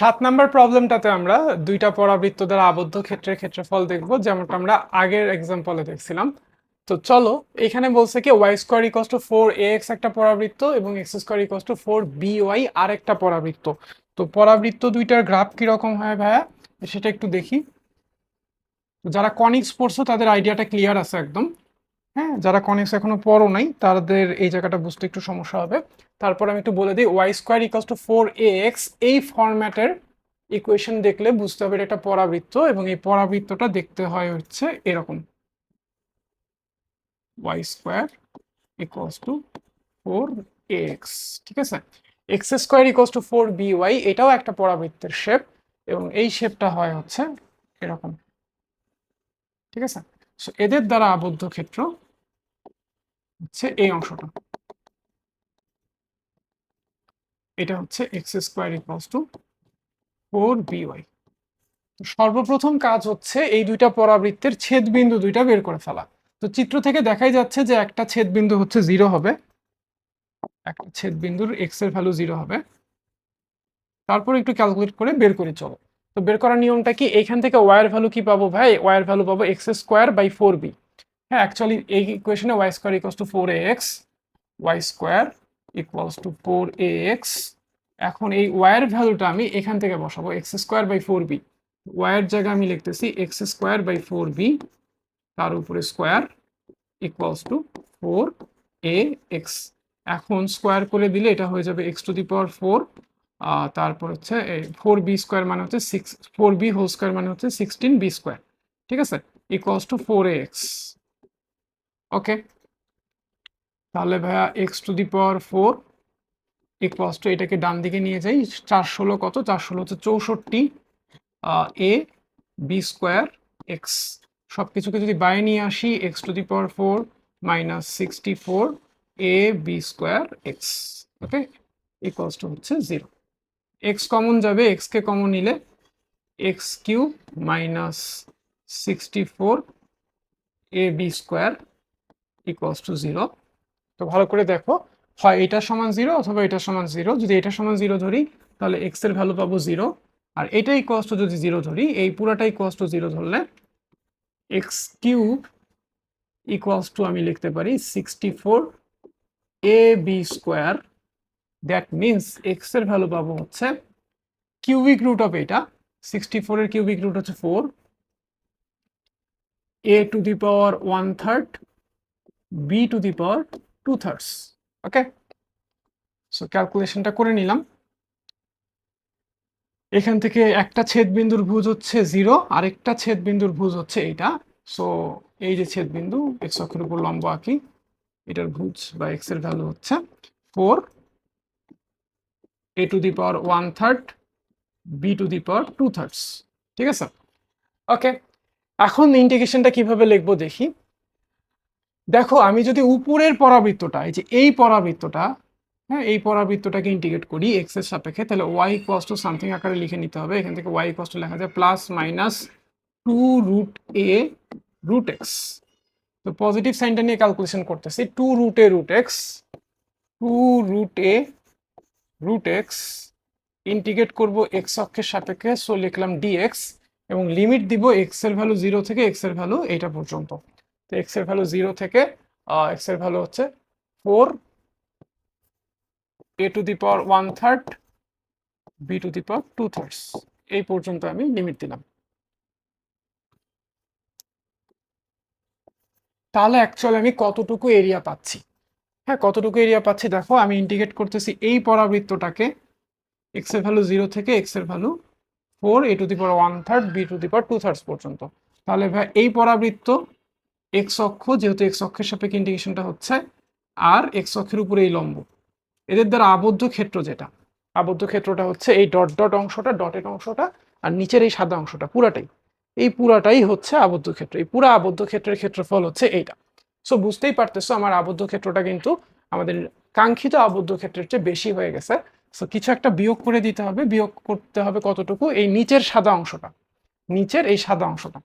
সাত নাম্বার প্রবলেমটাতে আমরা দুইটা পরাবৃত্ত দ্বারা আবদ্ধ ক্ষেত্রের ক্ষেত্রফল দেখব, যেমনটা আমরা আগের এক্সাম্পলে দেখছিলাম। তো চলো, এখানে বলছে কি Y square equals to four A X একটা পরাবৃত্ত এবং X square equals to four B Y আর একটা পরাবৃত্ত। তো পরাবৃত্ত দুইটার গ্রাফ কীরকম হয় ভাইয়া? সেটা একটু দেখি। যারা কনিক্স পড়ছো তাদের আইডিয়াটা ক্লিয়ার আছে একদম। হ্যাঁ যারা কনিক্স এখনও পড়ো নাই, তাদের এই জায়গাটা বুঝতে একটু সমস্যা হবে। তারপর আমি একটু বলে দিই Y square equals to four A X এই ফরম্যাটের ইকুয়েশন দেখলে বুঝতে হবে এটা পরাবৃত্ত এবং এই পরাবৃত্তটা দেখতে হয় হচ্ছে এরকম। Y square equals to four A X ঠিক আছে? X square equals to four B Y এটাও একটা পরাবৃত্তের শেপ এবং এই শেপটা হয় হচ্ছে এরকম। ঠিক আছে? সো এদের দ্বারা আবদ্ধ ক্ষেত্র হচ্ছে এই অংশটা। এটা হচ্ছে X square equals to four B Y সর্বপ্রথম কাজ হচ্ছে এই দুইটা পরাবৃত্তের ছেদ বিন্দু দুইটা বের করে ফেলা। তো চিত্র থেকে দেখাই যাচ্ছে যে একটা ছেদ বিন্দু হচ্ছে জিরো হবে, একটা ছেদ বিন্দুর এক্সের ভ্যালু জিরো হবে। তারপর একটু ক্যালকুলেট করে বের করে চলো। তো বের করার নিয়মটা কি? এইখান থেকে ওয়ার ভ্যালু কি পাবো ভাই? ওয়ার ভ্যালু পাবো X square by four B হ্যাঁ অ্যাকচুয়ালি এই ইকুয়েশনে Y square equals to four X Y square equals to four A X এখন এই ওয়ার ভ্যালুটা আমি এখান থেকে বসাবো X square by four B war জায়গায় আমি লিখতেছি X square by four B তার উপরে square equals to four A X এখন স্কোয়ার করে দিলে এটা হয়ে যাবে X to the power four তারপর হচ্ছে এই ফোর বি স্কোয়ার মানে হচ্ছে six four B whole square মানে হচ্ছে সিক্সটিন বি স্কোয়ার ঠিক আছে? Equals to four X okay তাহলে ভাইয়া X to the power four equals to এটাকে ডান দিকে নিয়ে যাই, চার ষোলো কত? চার ষোলো হচ্ছে চৌষট্টি এ বি স্কোয়ার এক্স সব কিছুকে যদি বাইরে নিয়ে আসি X to the power four minus sixty four A B square X okay equals to হচ্ছে জিরো এক্স কমন যাবে এক্সকে কমন নিলে X cube minus sixty four A B square equals to zero তো ভালো করে দেখো, হয় এটা সমান জিরো অথবা এটা সমান জিরো যদি এটা সমান জিরো ধরি, তাহলে এক্সের ভ্যালু পাবো জিরো আর এটা ইকুয়ালস টু যদি জিরো ধরি, এই পুরাটা ইকুয়ালস টু জিরো ধরলে এক্স কিউব ইকুয়ালস টু আমি লিখতে পারি sixty four A B square that means এক্সের ভ্যালু পাবো হচ্ছে কিউবিক রুট অফ এটা সিক্সটি ফোরের কিউবিক রুট হচ্ছে four A to the power one third B to the power two thirds okay so ক্যালকুলেশনটা করে নিলাম। এখান থেকে একটা ছেদ বিন্দুর ভুজ হচ্ছে জিরো আরেকটা ছেদ বিন্দুর ভুজ হচ্ছে এইটা সো এই যে ছেদ বিন্দু এক্স অক্ষের উপর লম্ব আঁকি, এটার ভুজ বা এক্সের ভ্যালু হচ্ছে four A to the power one third B to the power two thirds ঠিক আছে? ওকে এখন ইন্টিগ্রেশনটা কীভাবে লিখব দেখি? দেখো, আমি যদি উপরের পরাবৃত্তটা, এই যে এই পরাবৃত্তটা হ্যাঁ এই পরাবৃত্তটাকে ইন্টিগ্রেট করি এক্সের সাপেক্ষে, তাহলে ওয়াই কস টু সামথিং আকারে লিখে নিতে হবে। এখান থেকে ওয়াই কস টু লেখা যায় plus minus two root A root X তো পজিটিভ সাইনটা নিয়ে ক্যালকুলেশন করতেছি two root A root X two root A root X integrate করব এক্স অক্ষের সাপেক্ষে সো লিখলাম ডিএক্স এবং লিমিট দিব এক্সের ভ্যালু জিরো থেকে এক্সের ভ্যালু এইটা পর্যন্ত। তো এক্সের ভ্যালু জিরো থেকে এক্সের ভ্যালু হচ্ছে four A to the power one third B to the power two thirds এই পর্যন্ত আমি লিমিট দিলাম। তাহলে অ্যাকচুয়ালি আমি কতটুকু এরিয়া পাচ্ছি? হ্যাঁ কতটুকু এরিয়া পাচ্ছি? দেখো, আমি ইন্টিগ্রেট করতেছি এই পরাবৃত্তটাকে এক্সের ভ্যালু জিরো থেকে এক্সের value four A to the power one third B to the power two thirds পর্যন্ত। তাহলে ভাই, এই পরাবৃত্ত এক্স অক্ষ, যেহেতু এক্স অক্ষের সাপেক্ষে ইন্টিগ্রেশনটা হচ্ছে, আর এক্স অক্ষের উপরে এই লম্ব। এদের দ্বারা আবদ্ধ ক্ষেত্র যেটা, আবদ্ধ ক্ষেত্রটা হচ্ছে এই ডট ডট অংশটা ডটের অংশটা, আর নিচের এই সাদা অংশটা, পুরাটাই। এই পুরাটাই হচ্ছে আবদ্ধ ক্ষেত্র। এই পুরা আবদ্ধ ক্ষেত্রের ক্ষেত্রফল হচ্ছে এইটা। সো বুঝতেই পারতেছো, আমার আবদ্ধ ক্ষেত্রটা কিন্তু আমাদের কাঙ্ক্ষিত আবদ্ধ ক্ষেত্রের চেয়ে বেশি হয়ে গেছে। সো কিছু একটা বিয়োগ করে দিতে হবে, বিয়োগ করতে হবে কতটুকু? এই নিচের সাদা অংশটা, নিচের এই সাদা অংশটা,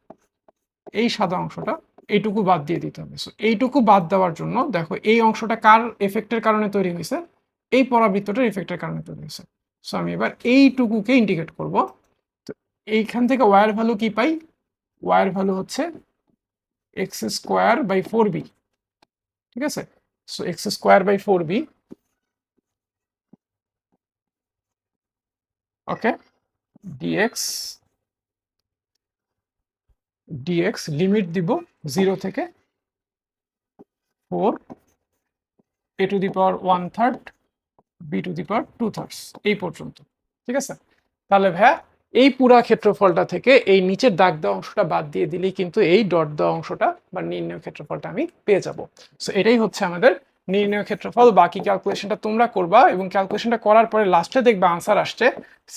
এই সাদা অংশটা এইটুকু বাদ দিয়ে দিতে হবে। সো এইটুকু বাদ দেওয়ার জন্য দেখো, এই অংশটা কার এফেক্টের কারণে তৈরি হয়েছে? এই পরাবৃত্তটার এফেক্টের কারণে তৈরি হয়েছে। সো আমি এবার এইটুকুকে ইন্ডিকেট করব। তো, এইখান থেকে ওয়ার ভ্যালু কি পাই? ওয়ার ভ্যালু হচ্ছে X square by four B ঠিক আছে? So X square by four B okay DX DX limit দিব জিরো থেকে four A to the power one third B to the power two thirds এই পর্যন্ত, ঠিক আছে? তাহলে ভাইয়া এই পুরা ক্ষেত্রফলটা থেকে এই নিচের দাগ দেওয়া অংশটা বাদ দিয়ে দিলেই কিন্তু এই ডট দেওয়া অংশটা বা নির্ণয় ক্ষেত্রফলটা আমি পেয়ে যাব। সো এটাই হচ্ছে আমাদের নির্ণয় ক্ষেত্রফল। বাকি ক্যালকুলেশনটা তোমরা করবা এবং ক্যালকুলেশনটা করার পরে লাস্টে দেখবা আনসার আসছে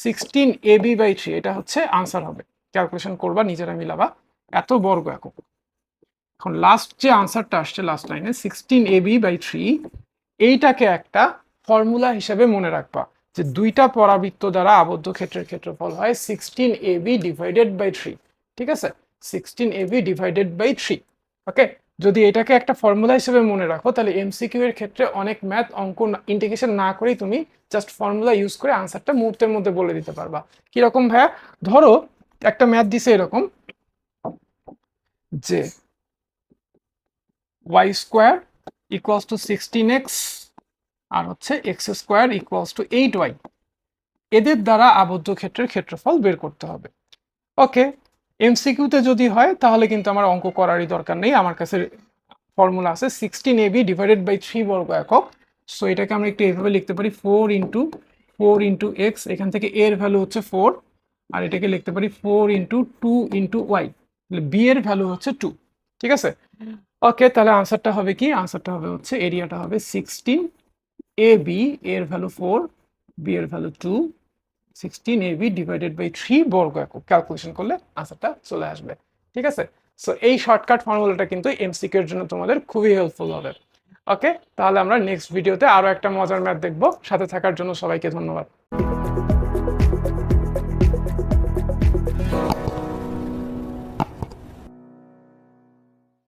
sixteen A B by three এটা হচ্ছে আনসার হবে। ক্যালকুলেশন করবা, নিজেরা মিলাবা। এত বর্গ একক। এখন লাস্ট যে আনসারটা আসছে লাস্ট লাইনে sixteen A B by three এইটাকে একটা ফর্মুলা হিসেবে মনে রাখবা। যে দুইটা পরাবৃত্ত দ্বারা আবদ্ধ ক্ষেত্রের ক্ষেত্রফল হয় sixteen A B divided by three ঠিক আছে? Sixteen A B divided by three okay যদি এটাকে একটা ফর্মুলা হিসেবে মনে রাখো, তাহলে এমসিকিউ এর ক্ষেত্রে অনেক ম্যাথ অঙ্ক ইন্টিগ্রেশন না করেই তুমি জাস্ট ফর্মুলা ইউজ করে আনসারটা মুহূর্তের মধ্যে বলে দিতে পারবা। কীরকম ভাইয়া? ধরো, একটা ম্যাথ দিছে এরকম যে Y square equals to sixteen X আর হচ্ছে X square equals to eight Y এদের দ্বারা আবদ্ধ ক্ষেত্রের ক্ষেত্রফল বের করতে হবে। ওকে এমসিকিউতে যদি হয় তাহলে কিন্তু আমার অঙ্ক করারই দরকার নেই। আমার কাছে ফর্মুলা আছে sixteen A B divided by three বর্গ একক। সো এটাকে আমরা একটু এইভাবে লিখতে পারি four into four into X এখান থেকে এর ভ্যালু হচ্ছে ফোর আর এটাকে লিখতে পারি four into two into Y B এর ভ্যালু হচ্ছে টু ঠিক আছে? ওকে তাহলে আনসারটা হবে কি? আনসারটা হবে হচ্ছে এরিয়াটা হবে সিক্সটিন এ বি এর ভ্যালু ফোর বি এর value two sixteen A B divided by three বর্গ একক ক্যালকুলেশন করলে আনসারটা চলে আসবে। ঠিক আছে? সো এই শর্টকাট ফর্মুলাটা কিন্তু এমসিকিউ এর জন্য তোমাদের খুবই হেল্পফুল হবে। ওকে তাহলে আমরা নেক্সট ভিডিওতে আরও একটা মজার ম্যাথ দেখব। সাথে থাকার জন্য সবাইকে ধন্যবাদ।